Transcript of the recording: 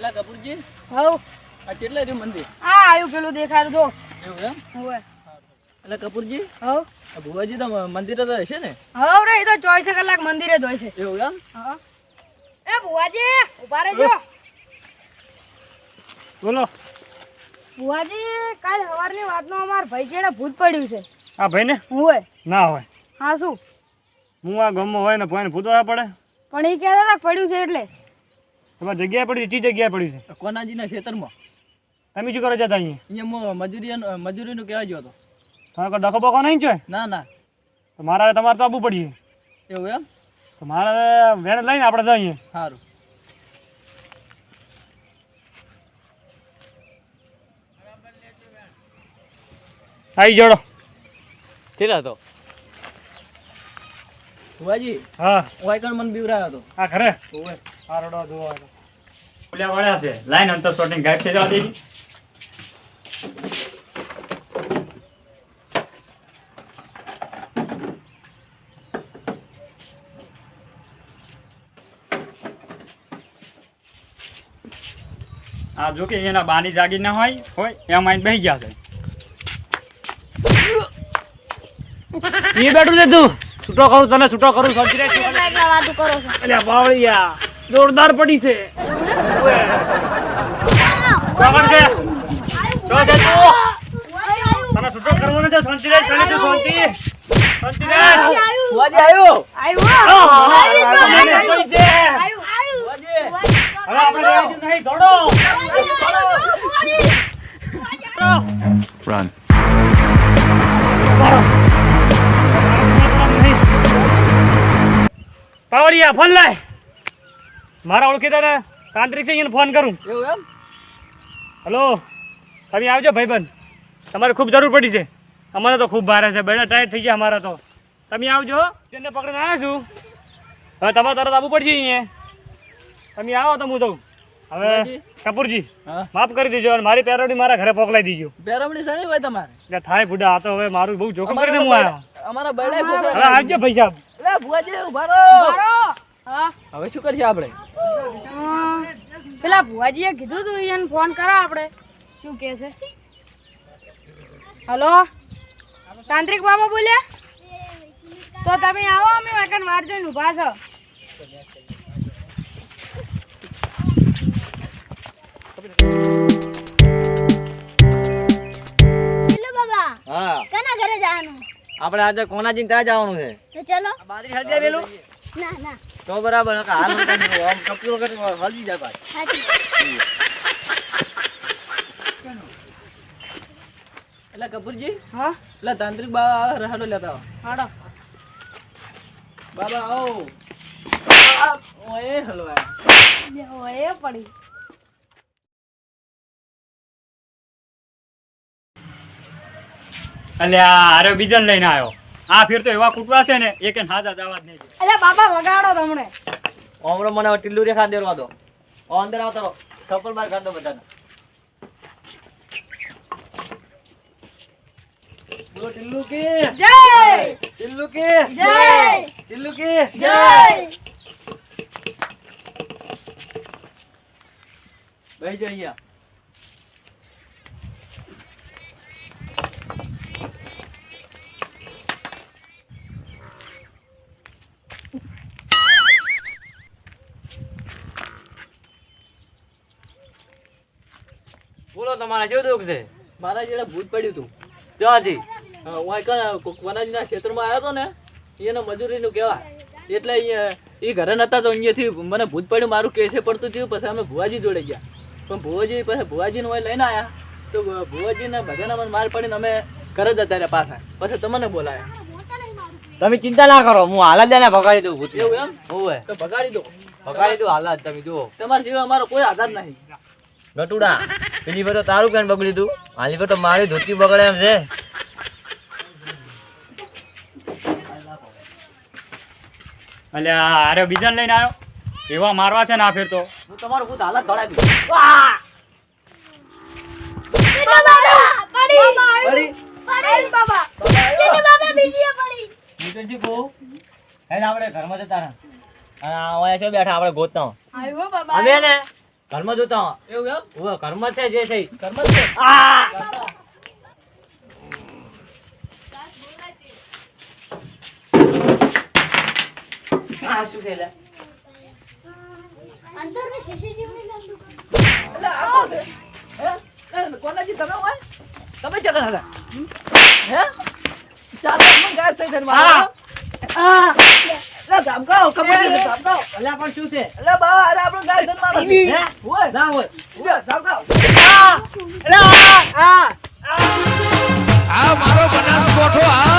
પેલા કપૂરજી હવ. આ કેટલા રહ્યું મંદિર? આ આવ્યું પેલું દેખાડું જો. એવું એમ? હોય. એટલે કપૂરજી હવ. આ ભુવાજી તો મંદિરે તો હશે ને? હવ રે એ તો ચોવીસે કલાક મંદિરે જ હોય છે. એવું એમ? હા. એ ભુવાજી ઊભા રહેજો. બોલો. ભુવાજી કાલ સવારની વાતનો અમાર ભાઈ જેને ભૂત પડ્યું છે. આ હું હોય. ના હોય. હા શું? હું આ ગમો હોય ને ભાઈને ભૂતવા પડે. પણ એ કહેતા પડ્યું છે એટલે. તમારી જગ્યાએ પડી છે ચી જગ્યાએ પડી છે? કોનાજીના ખેતરમાં. તમે શું કરો છો અહીંયા? અહીંયા મજૂરી મજૂરીનું કહેવા ગયો હતો તમારે કોઈ ડખો બખો નહીં ચોય ના ના. તો મારે તમારે તો આવવું પડીએ એવું એમ? તો મારે વેણ લઈને આપણે તો અહીંયા સારું આવી જોડો. ચેલા તો? ભુવાજી હા. વાયકણ મને બીવરાયો હતો આ ખરે ઓવે આ રડો જોવા બોલ્યા વળ્યા છે. લાઈન અંતર શોટિંગ ગાઈડ થઈ જવા દેજી. આ જો કે એના બાની જાગી ના હોય હોય એમ આઈને બેસી ગયા છે. એ બેઠું છે તું. છૂટો કરું તને છૂટો કરું સમજી છો. અલ્યા બાવળિયા જોરદાર પડી છે. તને છૂટો કરવાનો છે શાંતિ. રહે શાંતિ શાંતિ શાંતિ રહે ભુવાજી આવ્યો. આવ્યો. છે. હવે આપણે નહીં દોડો. Run. પાવડિયા ફોન લાય. મારા ઓળખીતા ને તાંત્રિક છે એને ફોન કરું. એવું એમ? હલો તમે આવજો ભાઈબંધ. તમારે ખૂબ જરૂર પડી છે. અમારે તો ખૂબ ભારે છે. બેડા ટાયર થઈ ગયા અમારા તો. તમે આવજો તેને પકડીને આવ્યા છું. હવે તમારે તરત આવવું પડશે અહીંયા. તમે આવો તો હું દઉં હવે કપૂરજી માફ કરી દેજો અને મારી પેરોડી મારા ઘરે પોકલાઈ દીજો. બેરમણી સણી હોય તમારે? એટલે થાય બુડા આ તો હવે મારું બહુ જોખમ કરીને હું આવ્યો અમારા બેડા હવે આવજો ભાઈ સાહેબ. ભુવાજી ઊભા રહો. હવે શું કરશે આપણે? પેલા ભુવાજીએ કીધું તું એને ફોન કરો આપણે. શું કહે છે? હલો? તાંત્રિક બાબા બોલ્યા? તો તમે આવો અમે વાકન વાર જોઈને ઊભા છો. હેલો બાબા. હા. કના ઘરે જવાનું? આપણે આજે કોના ત્યાં જવાનું છે. તો ચલો. બાદરી હલજે પેલું ના ના. તો બરાબર હાલ આમ કપડું વગર હલજી જાય ભાઈ. એટલે કપૂરજી હા? એટલે તાંત્રિક બાબા આવે રહાડો લેતા આવો. હાડો. બાબા આવો. ઓએ હલવાય. ઓએ પડી. અલ્યા અરે બીજાને લઈને આવ્યો. આ ફેર તો એવા કૂટવા છે ને એક હાજા જવા જ નહીં એટલે બાબા વગાડો તમને. ઓમરો મને ટીલ્લુ રેખા દેરવા દો. ઓ અંદર આવતો રહો ચપ્પલ બાર કાઢ દો બધાને. બોલો ટીલ્લુ કે? જય! ટીલ્લુ કે? જય! ટીલ્લુ કે? જય! બેહી જાઓ અહીંયા. બોલો તમારા શું દુઃખ છે? મારા જેડે ભૂત પડ્યું હતું ત્યાંથી વનાજના ક્ષેત્રમાં આવ્યો હતો ને એને મજૂરીનું કહેવાય. એટલે એ ઘરે નહોતા તો અહીંયાથી મને ભૂત પડ્યું મારું કેસે પડતું થયું પછી અમે ભુવાજી જોડે ગયા. પણ ભુવાજી પછી ભુવાજીને હોય લઈને આવ્યા તો ભુવાજીને બધાને મને માર પડીને અમે ઘરે જતા રહ્યા પાછા. પછી તમને બોલાયા. તમે ચિંતા ના કરો હું હાલ જ ભગાડી દઉં ભૂત એવું એમ? હોવે તો ભગાડી દો. ભગાડી દો હાલ તમે જુઓ. તમારા સિવાય અમારો કોઈ આધાર નહીં. ગટુડા પેલી તો તારું પેન બગડી તું? હાલી પર તો મારી ધોતી બગડે એમ છે. અલ્યા અરે બીજાને લઈને આવ્યો? એવા મારવા છે ને આ ફેર તો. હું તમારું ભૂત હાલત દઉં. આપણે ઘરમાં જતા બેઠા? આપણે ગોતતા આવ્યો બાબા. અમે ને? ઘરમાં જોતા હો. એવું એમ? ઘરમાં છે જે છે ઘરમાં છે? આ! શું છે લે? અંદર ને સીસીટીવી એટલે આ હે? કોનાજી તમે હોય? તમે ચકન હતા હે? ચાલો મને ગાયબ થઈ મારો એટલે. ગામકાઓ કમોડી ગામકાઓ છે અલ્યા બા અરે આપણો ગાય ધન મારો ના હોય. ઉડા ગામકાઓ આ અલ્યા આ મારો બનાસ કોઠો આ